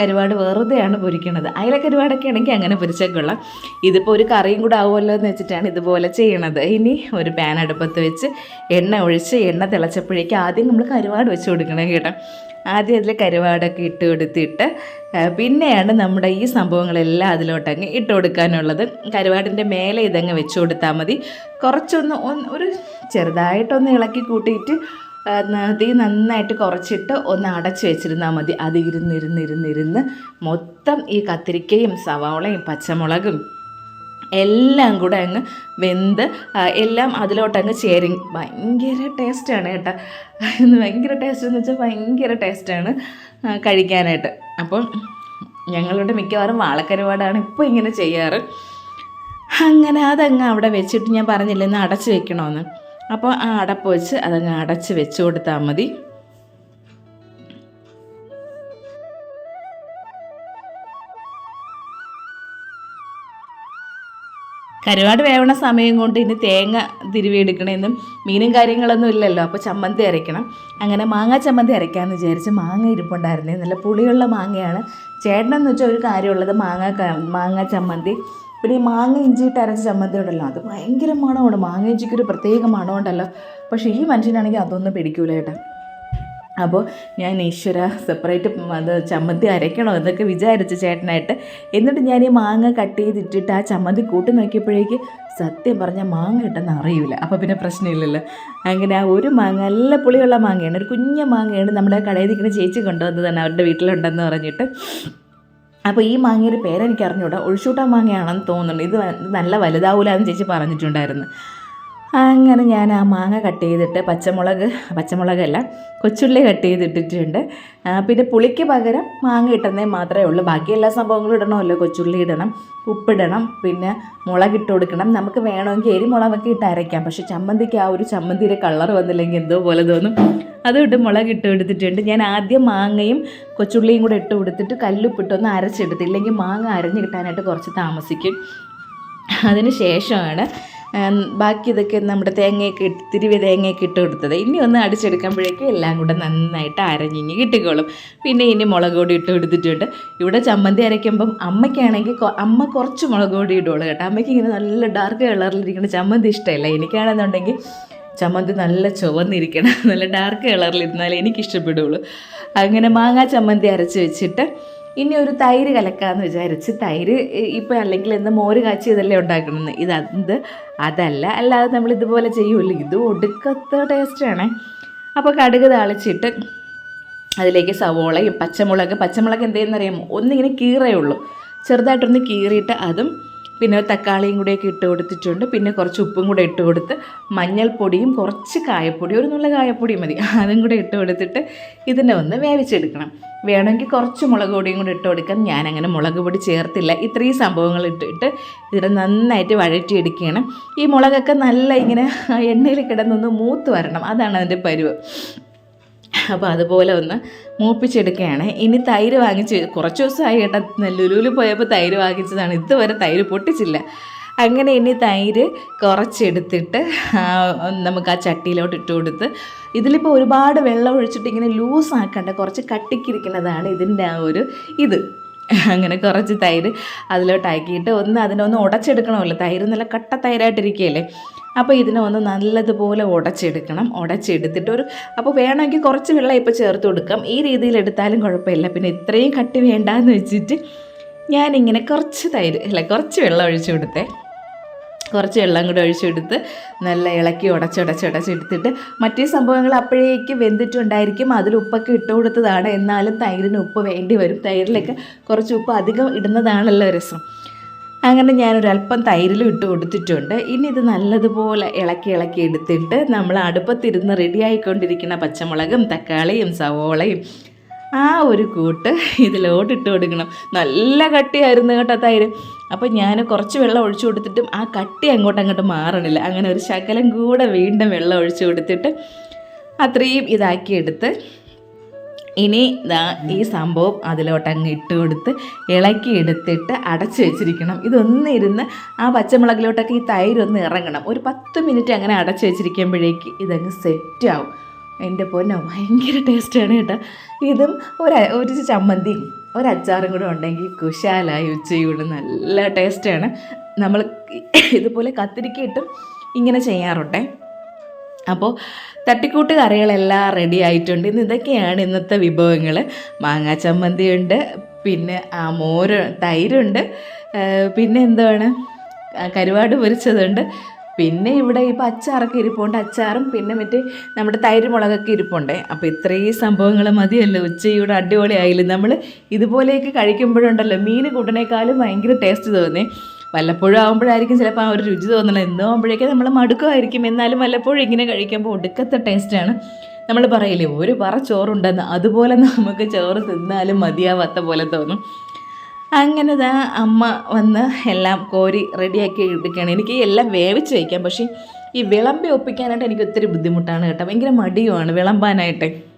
കരുവാട് വെറുതെയാണ് പൊരിക്കുന്നത് അയില കരുവാടൊക്കെ ആണെങ്കിൽ അങ്ങനെ പൊരിച്ചേക്കൊള്ളാം ഇതിപ്പോൾ ഒരു കറിയും കൂടെ ആവുമല്ലോ എന്ന് വെച്ചിട്ടാണ് ഇതുപോലെ ചെയ്യണത്. ഇനി ഒരു പാൻ അടുപ്പത്ത് വെച്ച് എണ്ണ ഒഴിച്ച് എണ്ണ തിളച്ചപ്പോഴേക്കും ആദ്യം നമ്മൾ കരുവാട് വെച്ച് കൊടുക്കണം കേട്ടോ. ആദ്യം അതിൽ കരുവാടൊക്കെ ഇട്ട് കൊടുത്തിട്ട് പിന്നെയാണ് നമ്മുടെ ഈ സംഭവങ്ങളെല്ലാം അതിലോട്ടങ്ങ് ഇട്ട് കൊടുക്കാനുള്ളത്. കരുവാടിന്റെ മേലെ ഇതങ്ങ് വെച്ച് കൊടുത്താൽ മതി. കുറച്ചൊന്ന് ഒരു ചെറുതായിട്ടൊന്ന് ഇളക്കി കൂട്ടിയിട്ട് നദി നന്നായിട്ട് കുറച്ചിട്ട് ഒന്ന് അടച്ച് വെച്ചിരുന്നാൽ മതി. അത് ഇരുന്നിരുന്നിരുന്നിരുന്ന് മൊത്തം ഈ കത്തിരിക്കയും സവാളയും പച്ചമുളകും എല്ലാം കൂടെ അങ്ങ് വെന്ത് എല്ലാം അതിലോട്ടങ്ങ് ചേരി. ഭയങ്കര ടേസ്റ്റാണ് കേട്ടോ. ഭയങ്കര ടേസ്റ്റ് എന്ന് വെച്ചാൽ ഭയങ്കര ടേസ്റ്റാണ് കഴിക്കാനായിട്ട്. അപ്പം ഞങ്ങളുടെ മിക്കവാറും വാളക്കരുപാടാണ് ഇപ്പോൾ ഇങ്ങനെ ചെയ്യാറ്. അങ്ങനെ അതങ്ങ് അവിടെ വെച്ചിട്ട് ഞാൻ പറഞ്ഞില്ലെന്ന് അടച്ച് വെക്കണമെന്ന് അപ്പോൾ ആ അടപ്പ് വെച്ച് അതങ്ങ് അടച്ച് വെച്ച് കൊടുത്താൽ മതി. കരുവാട് വേവണ സമയം കൊണ്ട് ഇനി തേങ്ങ തിരുവി എടുക്കണമെന്നും മീനും കാര്യങ്ങളൊന്നും ഇല്ലല്ലോ അപ്പോൾ ചമ്മന്തി അരയ്ക്കണം. അങ്ങനെ മാങ്ങ ചമ്മന്തി അരയ്ക്കാമെന്ന് വിചാരിച്ച് മാങ്ങ ഇരിപ്പുണ്ടായിരുന്നേ. നല്ല പുളിയുള്ള മാങ്ങയാണ്. ചേട്ടനെന്ന് വെച്ചാൽ ഒരു കാര്യമുള്ളത് മാങ്ങ മാങ്ങ ചമ്മന്തി. പിന്നെ ഈ മാങ്ങ ഇഞ്ചിയിട്ട് അരച്ച ചമ്മന്തി ഉണ്ടല്ലോ അത് ഭയങ്കര മണമാണ്. മാങ്ങ ഇഞ്ചിക്കൊരു പ്രത്യേക മണമുണ്ടല്ലോ. പക്ഷേ ഈ മനുഷ്യനാണെങ്കിൽ അതൊന്നും പിടിക്കൂല കേട്ടോ അപ്പോൾ ഞാൻ ഈശ്വര സെപ്പറേറ്റ് അത് ചമ്മന്തി അരയ്ക്കണോ എന്നൊക്കെ വിചാരിച്ചു ചേട്ടനായിട്ട്. എന്നിട്ട് ഞാൻ ഈ മാങ്ങ കട്ട് ചെയ്തിട്ടിട്ട് ആ ചമ്മന്തി കൂട്ടി നോക്കിയപ്പോഴേക്ക് സത്യം പറഞ്ഞാൽ മാങ്ങ ഇട്ടെന്ന് അറിയില്ല അപ്പോൾ പിന്നെ പ്രശ്നമില്ലല്ലോ. അങ്ങനെ ആ ഒരു മാങ്ങ നല്ല പുളിയുള്ള മാങ്ങയാണ്. ഒരു കുഞ്ഞ മാങ്ങയാണ് നമ്മുടെ കടയിൽ നിൽക്കുന്ന ചേച്ചി കൊണ്ടുവന്നതാണ് അവരുടെ വീട്ടിലുണ്ടെന്ന് പറഞ്ഞിട്ട്. അപ്പോൾ ഈ മാങ്ങയുടെ പേരെനിക്ക് അറിഞ്ഞൂടാ ഒഴിച്ചൂട്ടാ മാങ്ങയാണെന്ന് തോന്നുന്നുണ്ട്. ഇത് നല്ല വലുതാവൂല എന്ന് ചേച്ചി പറഞ്ഞിട്ടുണ്ടായിരുന്നു. അങ്ങനെ ഞാൻ ആ മാങ്ങ കട്ട് ചെയ്തിട്ട് പച്ചമുളക് പച്ചമുളകല്ല കൊച്ചുള്ളി കട്ട് ചെയ്തിട്ടിട്ടുണ്ട്. പിന്നെ പുളിക്ക് പകരം മാങ്ങ ഇട്ടുന്നേ മാത്രമേ ഉള്ളൂ. ബാക്കി എല്ലാ സംഭവങ്ങളും ഇടണമല്ലോ. കൊച്ചുള്ളി ഇടണം ഉപ്പിടണം പിന്നെ മുളകിട്ട് കൊടുക്കണം. നമുക്ക് വേണമെങ്കിൽ എരിമുളകൊക്കെ ഇട്ട് അരയ്ക്കാം. പക്ഷേ ചമ്മന്തിക്ക് ആ ഒരു ചമ്മന്തിയുടെ കളർ വന്നില്ലെങ്കിൽ എന്തോ പോലെ തോന്നും. അതുകൊണ്ട് മുളകിട്ട് കൊടുത്തിട്ടുണ്ട്. ഞാൻ ആദ്യം മാങ്ങയും കൊച്ചുള്ളിയും കൂടെ ഇട്ട് കൊടുത്തിട്ട് കല്ലുപ്പിട്ടൊന്ന് അരച്ചെടുത്ത് ഇല്ലെങ്കിൽ മാങ്ങ അരഞ്ഞ് കിട്ടാനായിട്ട് കുറച്ച് താമസിക്കും. അതിന് ശേഷമാണ് ബാക്കി ഇതൊക്കെ നമ്മുടെ തേങ്ങയൊക്കെ ഇട്ട് തിരുവി തേങ്ങയൊക്കെ ഇട്ട് കൊടുത്തത്. ഇനി ഒന്ന് അടിച്ചെടുക്കുമ്പോഴേക്കും എല്ലാം കൂടെ നന്നായിട്ട് അരഞ്ഞിഞ്ഞ് കിട്ടിക്കോളും. പിന്നെ ഇനി മുളക് പൊടി ഇട്ട് കൊടുത്തിട്ടുണ്ട്. ഇവിടെ ചമ്മന്തി അരയ്ക്കുമ്പം അമ്മയ്ക്കാണെങ്കിൽ അമ്മ കുറച്ച് മുളക് പൊടി ഇടുള്ളൂ കേട്ടോ. അമ്മയ്ക്ക് ഇങ്ങനെ നല്ല ഡാർക്ക് കളറിലിരിക്കുന്ന ചമ്മന്തി ഇഷ്ടമല്ല. എനിക്കാണെന്നുണ്ടെങ്കിൽ ചമ്മന്തി നല്ല ചുവന്നിരിക്കണം. നല്ല ഡാർക്ക് കളറിലിരുന്നാലേ എനിക്ക് ഇഷ്ടപ്പെടുള്ളൂ അങ്ങനെ മാങ്ങാ ചമ്മന്തി അരച്ച് വെച്ചിട്ട് ഇനി ഒരു തൈര് കലക്കാമെന്ന് വിചാരിച്ച് തൈര് ഇപ്പം അല്ലെങ്കിൽ എന്താ മോര് കാച്ചി ഇതല്ലേ ഉണ്ടാക്കണമെന്ന് ഇത് അത് അതല്ല അല്ലാതെ നമ്മൾ ഇതുപോലെ ചെയ്യുമല്ലോ. ഇത് ഒടുക്കത്തെ ടേസ്റ്റാണ് അപ്പോൾ കടുക് താളിച്ചിട്ട് അതിലേക്ക് സവോളയും പച്ചമുളക് പച്ചമുളക് എന്തെന്നറിയാമോ ഒന്നിങ്ങനെ കീറേ ഉള്ളൂ. ചെറുതായിട്ടൊന്ന് കീറിയിട്ട് അതും പിന്നെ തക്കാളിയും കൂടെയൊക്കെ ഇട്ട് കൊടുത്തിട്ടുണ്ട്. പിന്നെ കുറച്ച് ഉപ്പും കൂടെ ഇട്ട് കൊടുത്ത് മഞ്ഞൾപ്പൊടിയും കുറച്ച് കായപ്പൊടി ഒരു നുള്ള കായപ്പൊടി മതി. അതും കൂടെ ഇട്ട് കൊടുത്തിട്ട് ഇതിനെ ഒന്ന് വേവിച്ചെടുക്കണം. വേണമെങ്കിൽ കുറച്ച് മുളക് പൊടിയും കൂടെ ഇട്ട് കൊടുക്കാം. ഞാനങ്ങനെ മുളക് പൊടി ചേർത്തില്ല. ഇത്രയും സംഭവങ്ങൾ ഇട്ടിട്ട് ഇതിനെ നന്നായിട്ട് വഴറ്റിയെടുക്കുകയാണ്. ഈ മുളകൊക്കെ നല്ല ഇങ്ങനെ എണ്ണയിൽ കിടന്നൊന്ന് മൂത്ത് വരണം. അതാണ് അതിന്റെ പരുവ്. അപ്പോൾ അതുപോലെ ഒന്ന് മൂപ്പിച്ചെടുക്കുകയാണ്. ഇനി തൈര് വാങ്ങിച്ച് കുറച്ച് ദിവസമായി കേട്ടോ ലുലുവിൽ പോയപ്പോൾ തൈര് വാങ്ങിച്ചതാണ്. ഇതുവരെ തൈര് പൊട്ടിച്ചില്ല. അങ്ങനെ ഇനി തൈര് കുറച്ചെടുത്തിട്ട് നമുക്ക് ആ ചട്ടിയിലോട്ട് ഇട്ട് കൊടുത്ത് ഇതിലിപ്പോൾ ഒരുപാട് വെള്ളം ഒഴിച്ചിട്ട് ഇങ്ങനെ ലൂസ് ആക്കണ്ട കുറച്ച് കട്ടിക്കിരിക്കുന്നതാണ് ഇതിന്റെ ആ ഒരു ഇത്. അങ്ങനെ കുറച്ച് തൈര് അതിലോട്ടാക്കിയിട്ട് ഒന്ന് അതിനൊന്ന് ഉടച്ചെടുക്കണമല്ലോ. തൈര് നല്ല കട്ട തൈരായിട്ടിരിക്കുകയല്ലേ? അപ്പോൾ ഇതിനെ ഒന്ന് നല്ലതുപോലെ ഉടച്ചെടുക്കണം. ഉടച്ചെടുത്തിട്ട് ഒരു അപ്പോൾ വേണമെങ്കിൽ കുറച്ച് വെള്ളം ഇപ്പോൾ ചേർത്ത് കൊടുക്കാം. ഈ രീതിയിൽ എടുത്താലും കുഴപ്പമില്ല. പിന്നെ ഇത്രയും കട്ടി വേണ്ടാന്ന് വെച്ചിട്ട് ഞാനിങ്ങനെ കുറച്ച് തൈര് അല്ല കുറച്ച് വെള്ളം ഒഴിച്ചു കൊടുത്തേ. കുറച്ച് വെള്ളം കൂടി ഒഴിച്ചെടുത്ത് നല്ല ഇളക്കി ഉടച്ചുടച്ചുടച്ചെടുത്തിട്ട് മറ്റേ സംഭവങ്ങൾ അപ്പോഴേക്ക് വെന്തിട്ടുണ്ടായിരിക്കും. അതിൽ ഉപ്പൊക്കെ ഇട്ട് കൊടുത്തതാണ്. എന്നാലും തൈരിന് ഉപ്പ് വേണ്ടി വരും. തൈരിലൊക്കെ കുറച്ച് ഉപ്പ് അധികം ഇടുന്നതാണല്ലോ രസം. അങ്ങനെ ഞാനൊരല്പം തൈരിലും ഇട്ട് കൊടുത്തിട്ടുണ്ട്. ഇനി ഇത് നല്ലതുപോലെ ഇളക്കി ഇളക്കി എടുത്തിട്ട് നമ്മൾ അടുപ്പത്തിരുന്ന് റെഡിയായിക്കൊണ്ടിരിക്കുന്ന പച്ചമുളകും തക്കാളിയും സവോളയും ആ ഒരു കൂട്ട് ഇതിലോട്ട് ഇട്ട് കൊടുക്കണം. നല്ല കട്ടിയായിരുന്നു കേട്ടോ തൈര്. അപ്പോൾ ഞാൻ കുറച്ച് വെള്ളം ഒഴിച്ചു കൊടുത്തിട്ടും ആ കട്ടി അങ്ങോട്ട് അങ്ങോട്ട് മാറണില്ല. അങ്ങനെ ഒരു ശകലം കൂടെ വീണ്ടും വെള്ളം ഒഴിച്ചു കൊടുത്തിട്ട് അത്രയും ഇതാക്കിയെടുത്ത് ഇനി ഈ സംഭവം അതിലോട്ട് അങ്ങ് ഇട്ട് കൊടുത്ത് ഇളക്കി എടുത്തിട്ട് അടച്ച് വെച്ചിരിക്കണം. ഇതൊന്ന് ഇരുന്ന് ആ പച്ചമുളകിലോട്ടൊക്കെ ഈ തൈര് ഒന്ന് ഇറങ്ങണം. ഒരു പത്ത് മിനിറ്റ് അങ്ങനെ അടച്ച് വെച്ചിരിക്കുമ്പോഴേക്ക് ഇതങ്ങ് സെറ്റാവും എന്റെ പൊന്നോ ഭയങ്കര ടേസ്റ്റാണ് കേട്ടോ. ഇതും ഒരു ഒരു ചമ്മന്തിയും ഒരു അച്ചാറും കൂടെ ഉണ്ടെങ്കിൽ കുശാലായി ഉച്ചയൂട് നല്ല ടേസ്റ്റാണ് നമ്മൾ ഇതുപോലെ കത്തിരിക്കയിട്ടും ഇങ്ങനെ ചെയ്യാറുണ്ടേ. അപ്പോൾ തട്ടിക്കൂട്ട് കറികളെല്ലാം റെഡി ആയിട്ടുണ്ട്. ഇന്ന് ഇതൊക്കെയാണ് ഇന്നത്തെ വിഭവങ്ങൾ. മാങ്ങാ ചമ്മന്തിയുണ്ട് പിന്നെ ആ മോര് തൈരുണ്ട്. പിന്നെ എന്താണ് കരുവാട് പൊരിച്ചതുണ്ട്. പിന്നെ ഇവിടെ ഇപ്പോൾ അച്ചാറൊക്കെ ഇരിപ്പുണ്ട്. അച്ചാറും പിന്നെ മറ്റേ നമ്മുടെ തൈര് മുളകൊക്കെ ഇരിപ്പുണ്ട്. അപ്പോൾ ഇത്രയും സംഭവങ്ങൾ മതിയല്ലോ. ഉച്ചയൂടെ അടിപൊളിയായില്ല? നമ്മൾ ഇതുപോലെയൊക്കെ കഴിക്കുമ്പോഴുണ്ടല്ലോ. മീൻ കൂട്ടണേക്കാളും ഭയങ്കര ടേസ്റ്റ് തോന്നി. വല്ലപ്പോഴും ആകുമ്പോഴായിരിക്കും ചിലപ്പോൾ ആ ഒരു രുചി തോന്നണം എന്നും ആകുമ്പോഴേക്കും നമ്മൾ മടുക്കുമായിരിക്കും. എന്നാലും വല്ലപ്പോഴും ഇങ്ങനെ കഴിക്കുമ്പോൾ ഒടുക്കത്തെ ടേസ്റ്റാണ് നമ്മൾ പറയില്ലേ ഒരു പറ ചോറുണ്ടെന്ന്. അതുപോലെ നമുക്ക് ചോറ് തിന്നാലും മതിയാവാത്ത പോലെ തോന്നും. അങ്ങനെ ദാ അമ്മ വന്ന് എല്ലാം കോരി റെഡിയാക്കി എടുക്കുകയാണ്. എനിക്ക് എല്ലാം വേവിച്ച് വയ്ക്കാം പക്ഷേ ഈ വിളമ്പി ഒപ്പിക്കാനായിട്ട് എനിക്ക് ഒത്തിരി ബുദ്ധിമുട്ടാണ് കേട്ടോ. ഭയങ്കര മടിയുമാണ് വിളമ്പാനായിട്ട്.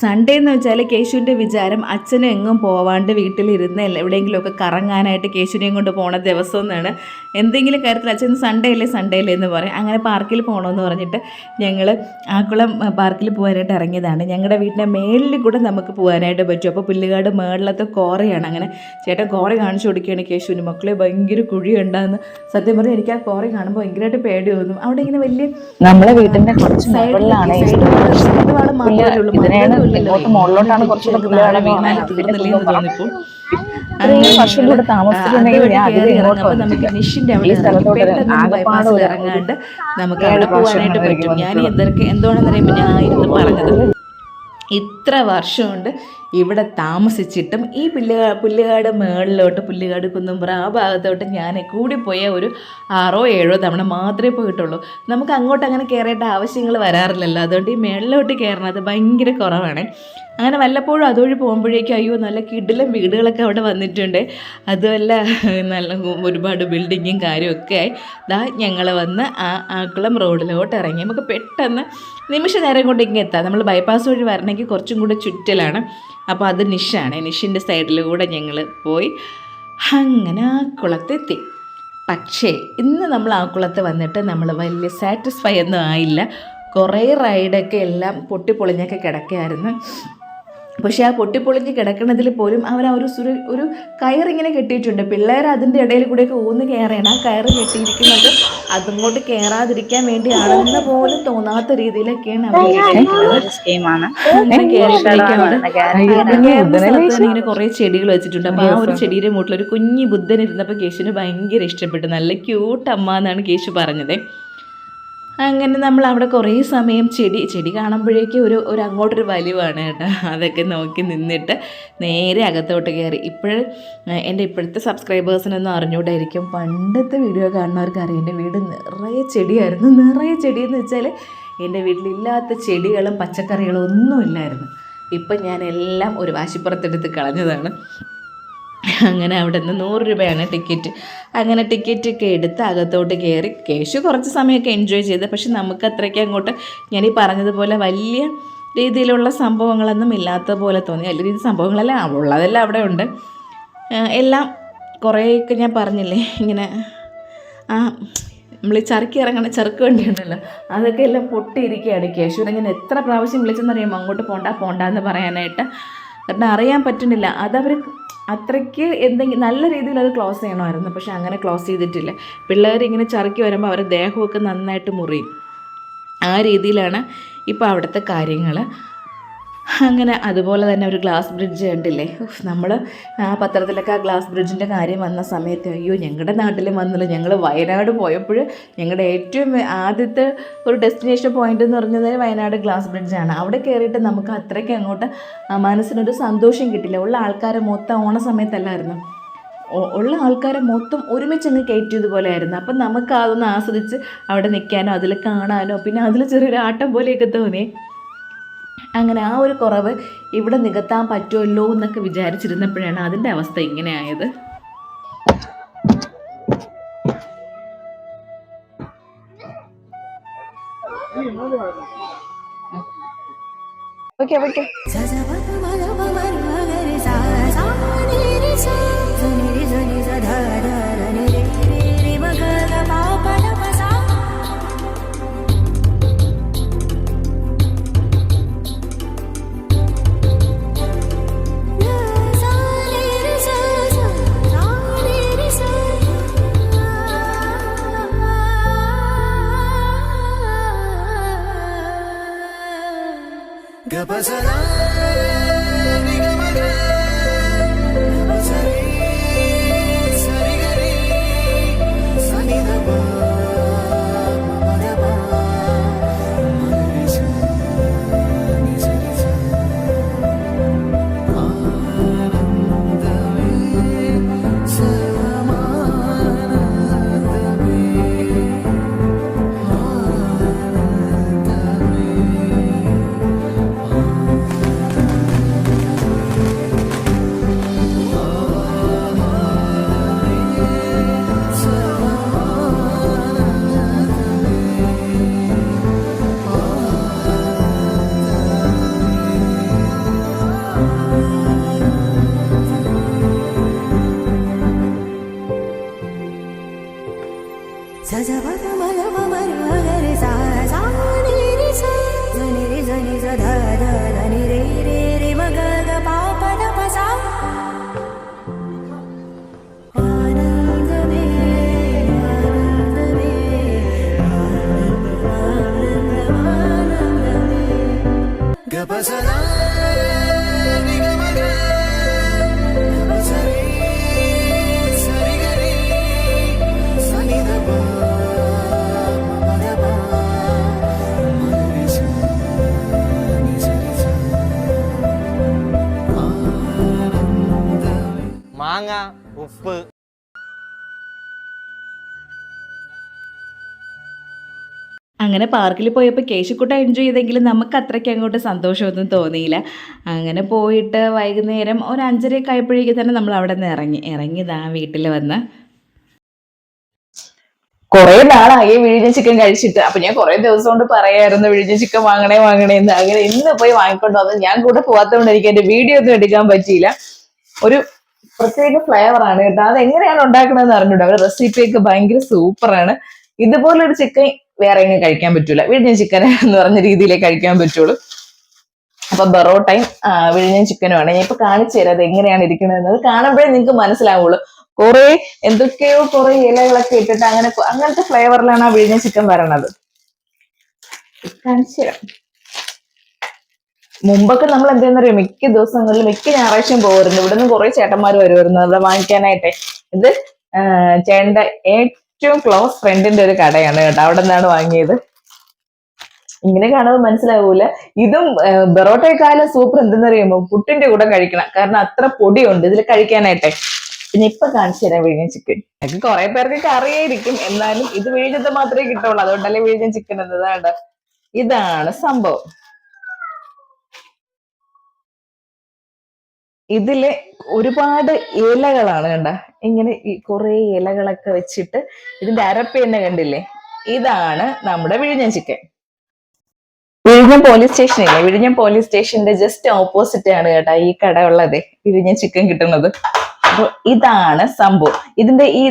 സൺഡേ എന്ന് വെച്ചാൽ കേശുവിന്റെ വിചാരം അച്ഛനും എങ്ങും പോവാണ്ട് വീട്ടിലിരുന്ന് എവിടെയെങ്കിലുമൊക്കെ കറങ്ങാനായിട്ട് കേശുവിനെയും കൊണ്ട് പോണ ദിവസം എന്നാണ് എന്തെങ്കിലും കാര്യത്തിൽ അച്ഛൻ സൺഡേ അല്ലേ സൺഡേ അല്ലേ എന്ന് പറയും. അങ്ങനെ പാർക്കിൽ പോകണമെന്ന് പറഞ്ഞിട്ട് ഞങ്ങൾ ആക്കുളം പാർക്കിൽ പോകാനായിട്ട് ഇറങ്ങിയതാണ്. ഞങ്ങളുടെ വീട്ടിന്റെ മേളിൽ കൂടെ നമുക്ക് പോകാനായിട്ട് പറ്റും. അപ്പോൾ പുല്ലുകാട് മേളിലത്തെ കോറയാണ് അങ്ങനെ. ചേട്ടൻ കോറ കാണിച്ചു കൊടുക്കുകയാണ് കേശുവിന്. മക്കളെ ഭയങ്കര കുഴിയുണ്ടാകുന്നു സത്യം പറഞ്ഞാൽ എനിക്ക് ആ കോറ കാണുമ്പോൾ ഭയങ്കരമായിട്ട് പേടി തോന്നുന്നു അവിടെ ഇങ്ങനെ വലിയ നമ്മളെ വീട്ടിന്റെ കുറച്ച് സൈഡിൽ മാത്രമേ ഉള്ളൂ. ഇങ്ങോട്ട് മുകളിലോട്ടാണ് കുറച്ചുകൂടെ തോന്നിപ്പോ ഇത്രയും വർഷം കൂടെ താമസിച്ചിട്ടുണ്ടെങ്കിൽ ഞാൻ അതിൽ ഇറങ്ങും. നമുക്ക് നിഷിന്റെ അവിടെ ഒരു ഇറങ്ങാണ്ട് നമുക്ക് അവിടെ പോകാനായിട്ട് പറ്റും. ഞാൻ എന്തൊക്കെ എന്തുകൊണ്ടെന്ന് അറിയുമ്പോൾ ഞാൻ ഇരുന്ന് പറഞ്ഞത്. ഇത്ര വർഷമുണ്ട് ഇവിടെ താമസിച്ചിട്ടും ഈ പുല്ലുകാ പുല്ലുകാട് മേളിലോട്ട് പുല്ലുകാട് കുന്നുംപുറ ആ ഭാഗത്തോട്ട് ഞാൻ കൂടിപ്പോയ ഒരു ആറോ ഏഴോ തവണ മാത്രമേ പോയിട്ടുള്ളൂ. നമുക്ക് അങ്ങോട്ട് അങ്ങനെ കയറേണ്ട ആവശ്യങ്ങൾ വരാറില്ലല്ലോ. അതുകൊണ്ട് ഈ മേളിലോട്ട് കയറണത് ഭയങ്കര കുറവാണ്. അങ്ങനെ വല്ലപ്പോഴും അതുവഴി പോകുമ്പോഴേക്കും അയ്യോ നല്ല കിടിലം വീടുകളൊക്കെ അവിടെ വന്നിട്ടുണ്ട്. അതുമല്ല നല്ല ഒരുപാട് ബിൽഡിങ്ങും കാര്യമൊക്കെ ആയി. ദാ ഞങ്ങൾ വന്ന് ആ ആക്കുളം റോഡിലോട്ട് ഇറങ്ങി. നമുക്ക് പെട്ടെന്ന് നിമിഷ നേരം കൊണ്ട് ഇങ്ങനെ എത്താം. നമ്മൾ ബൈപ്പാസ് വഴി വരണമെങ്കിൽ കുറച്ചും കൂടെ ചുറ്റലാണ്. അപ്പോൾ അത് നിഷാണ്. നിഷിന്റെ സൈഡിലൂടെ ഞങ്ങൾ പോയി അങ്ങനെ ആ കുളത്തെത്തി. പക്ഷേ ഇന്ന് നമ്മൾ ആ കുളത്ത് വന്നിട്ട് നമ്മൾ വലിയ സാറ്റിസ്ഫൈ ഒന്നും ആയില്ല. കുറേ റൈഡൊക്കെ എല്ലാം പൊട്ടിപ്പൊളിഞ്ഞൊക്കെ കിടക്കുകയായിരുന്നു. പക്ഷേ ആ പൊട്ടിപ്പൊളിഞ്ഞ് കിടക്കുന്നതിൽ പോലും അവൻ ആ ഒരു സുര ഒരു കയറിങ്ങനെ കെട്ടിയിട്ടുണ്ട്. പിള്ളേർ അതിന്റെ ഇടയിൽ കൂടെയൊക്കെ ഊന്ന് കയറിയാണ് ആ കയറ് കെട്ടിയിരിക്കുന്നത് അതുകൊണ്ട് കയറാതിരിക്കാൻ വേണ്ടി വേണ്ടിയാണെന്ന് പോലും തോന്നാത്ത രീതിയിലൊക്കെയാണ് ഇങ്ങനെ കുറേ ചെടികൾ വെച്ചിട്ടുണ്ട്. അപ്പോൾ ആ ഒരു ചെടിയുടെ മുകളിൽ ഒരു കുഞ്ഞി ബുദ്ധൻ ഇരുന്നപ്പോൾ കേശുവിന് ഭയങ്കര ഇഷ്ടപ്പെട്ടു. നല്ല ക്യൂട്ട് അമ്മ എന്നാണ് കേശു പറഞ്ഞത്. അങ്ങനെ നമ്മൾ അവിടെ കുറേ സമയം ചെടി ചെടി കാണുമ്പോഴേക്കും ഒരു ഒരു അങ്ങോട്ടൊരു വലിവാണ് കേട്ടോ. അതൊക്കെ നോക്കി നിന്നിട്ട് നേരെ അകത്തോട്ട് കയറി. ഇപ്പോഴും എന്റെ ഇപ്പോഴത്തെ സബ്സ്ക്രൈബേഴ്സിനൊന്നും അറിഞ്ഞുകൂടായിരിക്കും. പണ്ടത്തെ വീഡിയോ കാണുന്നവർക്ക് അറിയാം. എന്റെ വീട് നിറയെ ചെടിയായിരുന്നു. നിറയെ ചെടിയെന്ന് വെച്ചാൽ എന്റെ വീട്ടിലില്ലാത്ത ചെടികളും പച്ചക്കറികളും ഒന്നുമില്ലായിരുന്നു. ഇപ്പം ഞാൻ എല്ലാം ഒരു വാശിപ്പുറത്തെടുത്ത് കളഞ്ഞതാണ്. അങ്ങനെ അവിടെ നിന്ന് നൂറ് രൂപയാണ് ടിക്കറ്റ്. അങ്ങനെ ടിക്കറ്റ് ഒക്കെ എടുത്ത് അകത്തോട്ട് കയറി. കേശു കുറച്ച് സമയമൊക്കെ എൻജോയ് ചെയ്ത്. പക്ഷെ നമുക്ക് അത്രയ്ക്ക് അങ്ങോട്ട് ഞാൻ ഈ പറഞ്ഞതുപോലെ വലിയ രീതിയിലുള്ള സംഭവങ്ങളൊന്നും ഇല്ലാത്ത പോലെ തോന്നി. വലിയ രീതി സംഭവങ്ങളെല്ലാം ഉള്ളതെല്ലാം അവിടെ ഉണ്ട്. എല്ലാം കുറേയൊക്കെ ഞാൻ പറഞ്ഞില്ലേ ഇങ്ങനെ ആ നമ്മൾ ചറുക്കി ഇറങ്ങണ ചെറുക്ക് വണ്ടി ഉണ്ടല്ലോ അതൊക്കെ എല്ലാം പൊട്ടിയിരിക്കുകയാണ് കേശുവിനെ ഞാൻ എത്ര പ്രാവശ്യം വിളിച്ചെന്നറിയുമ്പോൾ അങ്ങോട്ട് പോണ്ട പോണ്ടെന്ന് പറയാനായിട്ട്. കാരണം അറിയാൻ പറ്റുന്നില്ല. അതവർ അത്രയ്ക്ക് എന്തെങ്കിലും നല്ല രീതിയിൽ അത് ക്ലോസ് ചെയ്യണമായിരുന്നു. പക്ഷെ അങ്ങനെ ക്ലോസ് ചെയ്തിട്ടില്ല. പിള്ളേർ ഇങ്ങനെ ചറുക്കി വരുമ്പോൾ അവരുടെ ദേഹമൊക്കെ നന്നായിട്ട് മുറിയും. ആ രീതിയിലാണ് ഇപ്പോൾ അവിടുത്തെ കാര്യങ്ങൾ അങ്ങനെ അതുപോലെ തന്നെ ഒരു ഗ്ലാസ് ബ്രിഡ്ജ് കണ്ടില്ലേ? നമ്മൾ ആ പത്രത്തിലൊക്കെ ആ ഗ്ലാസ് ബ്രിഡ്ജിന്റെ കാര്യം വന്ന സമയത്ത് അയ്യോ ഞങ്ങളുടെ നാട്ടിലും വന്നില്ല. ഞങ്ങൾ വയനാട് പോയപ്പോൾ ഞങ്ങളുടെ ഏറ്റവും ആദ്യത്തെ ഒരു ഡെസ്റ്റിനേഷൻ പോയിന്റ് എന്ന് പറഞ്ഞത് വയനാട് ഗ്ലാസ് ബ്രിഡ്ജാണ് അവിടെ കയറിയിട്ട് നമുക്ക് അത്രയ്ക്ക് അങ്ങോട്ട് മനസ്സിനൊരു സന്തോഷം കിട്ടില്ല. ഉള്ള ആൾക്കാരെ മൊത്തം ഓണ സമയത്തല്ലായിരുന്നു. ഉള്ള ആൾക്കാരെ മൊത്തം ഒരുമിച്ച് അങ്ങ് കയറ്റിയതുപോലെ ആയിരുന്നു അപ്പം നമുക്ക് അതൊന്ന് ആസ്വദിച്ച് അവിടെ നിൽക്കാനോ അതിൽ കാണാനോ പിന്നെ അതിൽ ചെറിയൊരു ആട്ടം പോലെയൊക്കെ തോന്നി അങ്ങനെ ആ ഒരു കുറവ് ഇവിടെ നികത്താൻ പറ്റുമല്ലോ എന്നൊക്കെ വിചാരിച്ചിരുന്നപ്പോഴാണ് അതിന്റെ അവസ്ഥ ഇങ്ങനെ ആയത്. Okay okay. മാങ്ങ അങ്ങനെ പാർക്കിൽ പോയപ്പോൾ കേശുക്കുട്ട എൻജോയ് ചെയ്തെങ്കിലും നമുക്ക് അത്രയ്ക്ക് അങ്ങോട്ട് സന്തോഷമൊന്നും തോന്നിയില്ല. അങ്ങനെ പോയിട്ട് വൈകുന്നേരം ഒരു അഞ്ചരയൊക്കെ ആയപ്പോഴേക്കും തന്നെ നമ്മൾ അവിടെ നിന്ന് ഇറങ്ങി. ഇറങ്ങിയതാ വീട്ടിൽ വന്ന്. കുറെ നാളായി വിഴിഞ്ഞ ചിക്കൻ കഴിച്ചിട്ട്. അപ്പൊ ഞാൻ കുറെ ദിവസം കൊണ്ട് പറയായിരുന്നു വിഴിഞ്ഞ ചിക്കൻ വാങ്ങണേ വാങ്ങണേ എന്ന് അങ്ങനെ ഇന്ന് പോയി വാങ്ങിക്കൊണ്ട് വന്നു. ഞാൻ കൂടെ പോവാത്തതുകൊണ്ട് എനിക്ക് എന്റെ വീഡിയോ ഒന്നും എടുക്കാൻ പറ്റിയില്ല. ഒരു പ്രത്യേക ഫ്ലേവർ ആണ് കേട്ടോ. അത് എങ്ങനെയാണ് ഉണ്ടാക്കണമെന്ന് അറിഞ്ഞൂടാ അവരുടെ റെസിപ്പിയൊക്കെ ഭയങ്കര സൂപ്പറാണ് ഇതുപോലൊരു ചിക്കൻ വേറെ എങ്ങും കഴിക്കാൻ പറ്റൂല. വിഴിഞ്ഞ ചിക്കൻ എന്ന് പറഞ്ഞ രീതിയിലേ കഴിക്കാൻ പറ്റുള്ളൂ. അപ്പൊ ബറോട്ടയും വിഴിഞ്ഞ ചിക്കനും ആണ്. ഞാൻ ഇപ്പൊ കാണിച്ചു തരാം അത് എങ്ങനെയാണ് ഇരിക്കുന്നത് അത് കാണുമ്പോഴേ നിങ്ങൾക്ക് മനസ്സിലാവുള്ളൂ. കുറെ എന്തൊക്കെയോ കുറെ ഇലകളൊക്കെ ഇട്ടിട്ട് അങ്ങനെ അങ്ങനത്തെ ഫ്ലേവറിലാണ് ആ വിഴിഞ്ഞ ചിക്കൻ വരണത്. കാണിച്ചു തരാം. മുമ്പൊക്കെ നമ്മൾ എന്താണെന്ന് പറയുക മിക്ക ദിവസങ്ങളിൽ മിക്ക ഞായറാഴ്ചയും പോകുമായിരുന്നു ഇവിടെ നിന്ന് കുറെ ചേട്ടന്മാർ വരുമായിരുന്നു അവിടെ വാങ്ങിക്കാനായിട്ടെ. ഇത് ചേട്ടന്റെ ഏറ്റവും ക്ലോസ് ഫ്രണ്ടിന്റെ ഒരു കടയാണ് കേട്ടോ. അവിടെ നിന്നാണ് വാങ്ങിയത്. ഇങ്ങനെ കാണുമ്പോൾ മനസ്സിലാവൂല. ഇതും ബെറോട്ടയെക്കാളും സൂപ്പർ എന്തെന്ന് അറിയുമ്പോൾ പുട്ടിന്റെ കൂടെ കഴിക്കണം. കാരണം അത്ര പൊടിയുണ്ട്. ഇതിൽ കഴിക്കാനായിട്ടെ. പിന്നെ ഇപ്പൊ കാണിച്ചു തരാം വിഴിഞ്ഞ ചിക്കൻ എനിക്ക് കുറെ പേർക്ക് അറിയായിരിക്കും. എന്നാലും ഇത് വിഴിഞ്ഞത് മാത്രമേ കിട്ടുള്ളൂ. അതുകൊണ്ടല്ലേ വിഴിഞ്ഞ ചിക്കൻ എന്നതാണ് ഇതാണ് സംഭവം. ഇതിൽ ഒരുപാട് ഇലകളാണ് കണ്ട? ഇങ്ങനെ ഈ കുറെ ഇലകളൊക്കെ വെച്ചിട്ട് ഇതിന്റെ അരപ്പ് തന്നെ കണ്ടില്ലേ? ഇതാണ് നമ്മുടെ വിഴിഞ്ഞം ചിക്കൻ. വിഴിഞ്ഞം പോലീസ് സ്റ്റേഷൻ ഇല്ലേ? വിഴിഞ്ഞം പോലീസ് സ്റ്റേഷന്റെ ജസ്റ്റ് ഓപ്പോസിറ്റ് ആണ് കേട്ടോ ഈ കട ഉള്ളത്. വിഴിഞ്ഞം ചിക്കൻ കിട്ടുന്നത്. അപ്പൊ ഇതാണ് സംഭവം. ഇതിന്റെ ഈ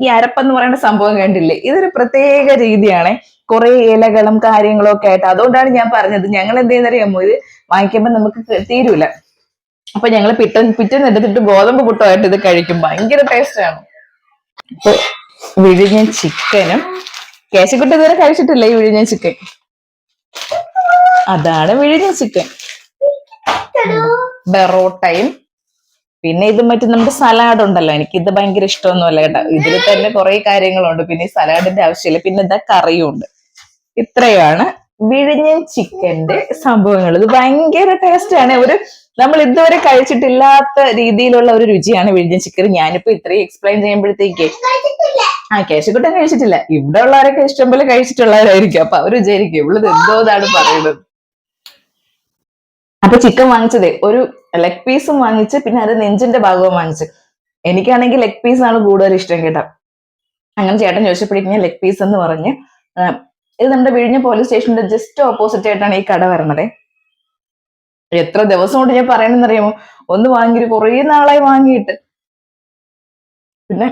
ഈ അരപ്പെന്ന് പറയുന്ന സംഭവം കണ്ടില്ലേ? ഇതൊരു പ്രത്യേക രീതിയാണ്. കുറെ ഇലകളും കാര്യങ്ങളും ഒക്കെ ആയിട്ട്. അതുകൊണ്ടാണ് ഞാൻ പറഞ്ഞത്. ഞങ്ങൾ എന്ത് ചെയ്യുന്നറിയാമോ ഇത് വാങ്ങിക്കുമ്പോൾ നമുക്ക് തീരൂല. അപ്പൊ ഞങ്ങൾ പിറ്റ പിറ്റേന്ന് എടുത്തിട്ട് ഗോതമ്പ് പുട്ടുമായിട്ട് ഇത് കഴിക്കും. ഭയങ്കര ടേസ്റ്റ് ആണ്. അപ്പൊ വിഴിഞ്ഞ ചിക്കനും കേശക്കുട്ടി ഇതുവരെ കഴിച്ചിട്ടില്ല ഈ വിഴിഞ്ഞ ചിക്കൻ അതാണ് വിഴിഞ്ഞ ചിക്കൻ ബെറോട്ടയും പിന്നെ ഇത് മറ്റേ നമ്മുടെ സലാഡ് ഉണ്ടല്ലോ. എനിക്ക് ഇത് ഭയങ്കര ഇഷ്ടമൊന്നുമല്ല കേട്ടോ. ഇതിൽ തന്നെ കുറെ കാര്യങ്ങളുണ്ട്. പിന്നെ സലാഡിന്റെ ആവശ്യമില്ല. പിന്നെ ഇതാ കറിയും ഉണ്ട് ഇത്രയാണ് വിഴിഞ്ഞ ചിക്കന്റെ സംഭവങ്ങൾ. ഇത് ഭയങ്കര ടേസ്റ്റ് ആണ്. ഒരു നമ്മൾ ഇതുവരെ കഴിച്ചിട്ടില്ലാത്ത രീതിയിലുള്ള ഒരു രുചിയാണ് വിഴിഞ്ഞ ചിക്കൻ. ഞാനിപ്പോ ഇത്രയും എക്സ്പ്ലെയിൻ ചെയ്യുമ്പോഴത്തേക്ക് ആ കേശക്കുട്ടൻ കഴിച്ചിട്ടില്ല. ഇവിടെ ഉള്ളവരൊക്കെ ഇഷ്ടംപോലെ കഴിച്ചിട്ടുള്ളവരായിരിക്കും. അപ്പൊ അവർ വിചാരിക്കും ഇവിടെ എന്തോ ഇതാണ് പറയുന്നത്. അപ്പൊ ചിക്കൻ വാങ്ങിച്ചതേ ഒരു ലെഗ് പീസും വാങ്ങിച്ച് പിന്നെ അത് നെഞ്ചിന്റെ ഭാഗവും വാങ്ങിച്ച്. എനിക്കാണെങ്കിൽ ലെഗ് പീസ് ആണ് കൂടുതൽ ഇഷ്ടം കേട്ടോ. അങ്ങനെ ചേട്ടൻ ചോദിച്ചപ്പോഴേക്കും ഞാൻ ലെഗ് പീസ് എന്ന് പറഞ്ഞ് ഇത് നമ്മുടെ വിഴിഞ്ഞ പോലീസ് സ്റ്റേഷന്റെ ജസ്റ്റ് ഓപ്പോസിറ്റ് ആയിട്ടാണ് ഈ കട വരണത്. എത്ര ദിവസം കൊണ്ട് ഞാൻ പറയണെന്നറിയാമോ? ഒന്ന് വാങ്ങിയിട്ട് കുറേ നാളായി വാങ്ങിയിട്ട്. പിന്നെ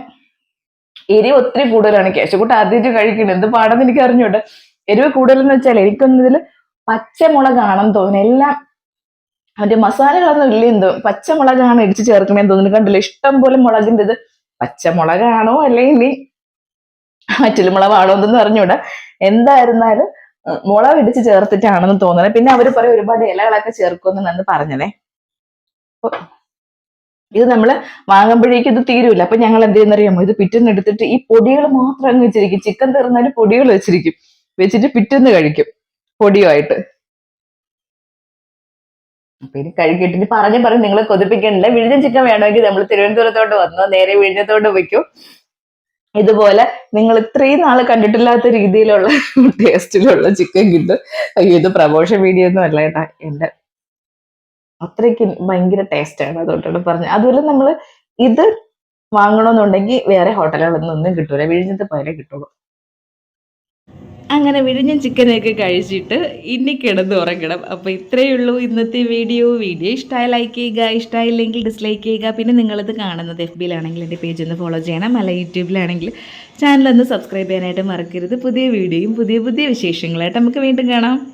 എരിവ് ഒത്തിരി കൂടുതലാണ്. കേശക്കൂട്ട് ആദ്യമായിട്ട് കഴിക്കുന്നത് എന്ത് പാടെന്ന് എനിക്ക് അറിഞ്ഞൂടെ. എരിവ് കൂടുതലെന്ന് വെച്ചാൽ എനിക്കൊന്നതിൽ പച്ചമുളകാണെന്ന് തോന്നുന്നു. എല്ലാം അവന്റെ മസാലകളൊന്നും ഇല്ല എന്തോ? പച്ചമുളകാണ് ഇടിച്ച് ചേർക്കണേന്ന് തോന്നുന്നു. കണ്ടില്ല? ഇഷ്ടം പോലെ മുളകിന്റെ ഇത്. പച്ചമുളകാണോ അല്ലെങ്കിൽ മറ്റുള്ള മുളകാണോ എന്നൊന്നും അറിഞ്ഞൂടാ. എന്തായിരുന്നാലും മുളക് ഇടിച്ച് ചേർത്തിട്ടാണെന്ന് തോന്നുന്നത് പിന്നെ അവർ പറയും ഒരുപാട് ഇലകളൊക്കെ ചേർക്കുമെന്നാണ് പറഞ്ഞതേ. ഇത് നമ്മൾ വാങ്ങുമ്പോഴേക്കും ഇത് തീരൂല. അപ്പൊ ഞങ്ങൾ എന്ത് ചെയ്യുന്നറിയാമോ ഇത് പിറ്റേന്ന് എടുത്തിട്ട് ഈ പൊടികൾ മാത്രം അങ്ങ് വെച്ചിരിക്കും. ചിക്കൻ തീർന്നാലും പൊടികൾ വെച്ചിരിക്കും. വെച്ചിട്ട് പിറ്റേന്ന് കഴിക്കും പൊടിയുമായിട്ട്. അപ്പൊ ഇനി ഇനി പറഞ്ഞു പറഞ്ഞ് നിങ്ങളെ കൊതിപ്പിക്കണില്ല. വിഴിഞ്ഞ ചിക്കൻ വേണമെങ്കിൽ നമ്മൾ തിരുവനന്തപുരത്തോട്ട് വന്നോ. നേരെ വിഴിഞ്ഞത്തോട്ട് വയ്ക്കും. ഇതുപോലെ നിങ്ങൾ ഇത്രയും നാൾ കണ്ടിട്ടില്ലാത്ത രീതിയിലുള്ള ടേസ്റ്റിലുള്ള ചിക്കൻ കിട്ടും. അയ്യോ ഇത് പ്രമോഷൻ വീഡിയോ ഒന്നും അല്ല ഏട്ടാ എന്റെ അത്രയ്ക്ക് ഭയങ്കര ടേസ്റ്റാണ് അതുകൊണ്ടാണ് പറഞ്ഞത്. അതുപോലെ നമ്മൾ ഇത് വാങ്ങണമെന്നുണ്ടെങ്കിൽ വേറെ ഹോട്ടലുകളൊന്നും ഒന്നും കിട്ടൂല. വിഴിഞ്ഞത്ത് പോയാലേ കിട്ടുള്ളൂ. അങ്ങനെ വിഴിഞ്ഞ ചിക്കനൊക്കെ കഴിച്ചിട്ട് ഇനി കിടന്ന് ഉറങ്ങണം. അപ്പോൾ ഇത്രയേ ഉള്ളൂ ഇന്നത്തെ വീഡിയോ. വീഡിയോ ഇഷ്ടമായി ലൈക്ക് ചെയ്യുക ഇഷ്ടമായില്ലെങ്കിൽ ഡിസ്ലൈക്ക് ചെയ്യുക. പിന്നെ നിങ്ങളിത് കാണുന്നത് എഫ് ബിയിലാണെങ്കിൽ എന്റെ പേജ് ഒന്ന് ഫോളോ ചെയ്യണം. അല്ല യൂട്യൂബിലാണെങ്കിൽ ചാനലൊന്ന് സബ്സ്ക്രൈബ് ചെയ്യാനായിട്ട് മറക്കരുത്. പുതിയ വീഡിയോയും പുതിയ പുതിയ വിശേഷങ്ങളായിട്ട് നമുക്ക് വീണ്ടും കാണാം.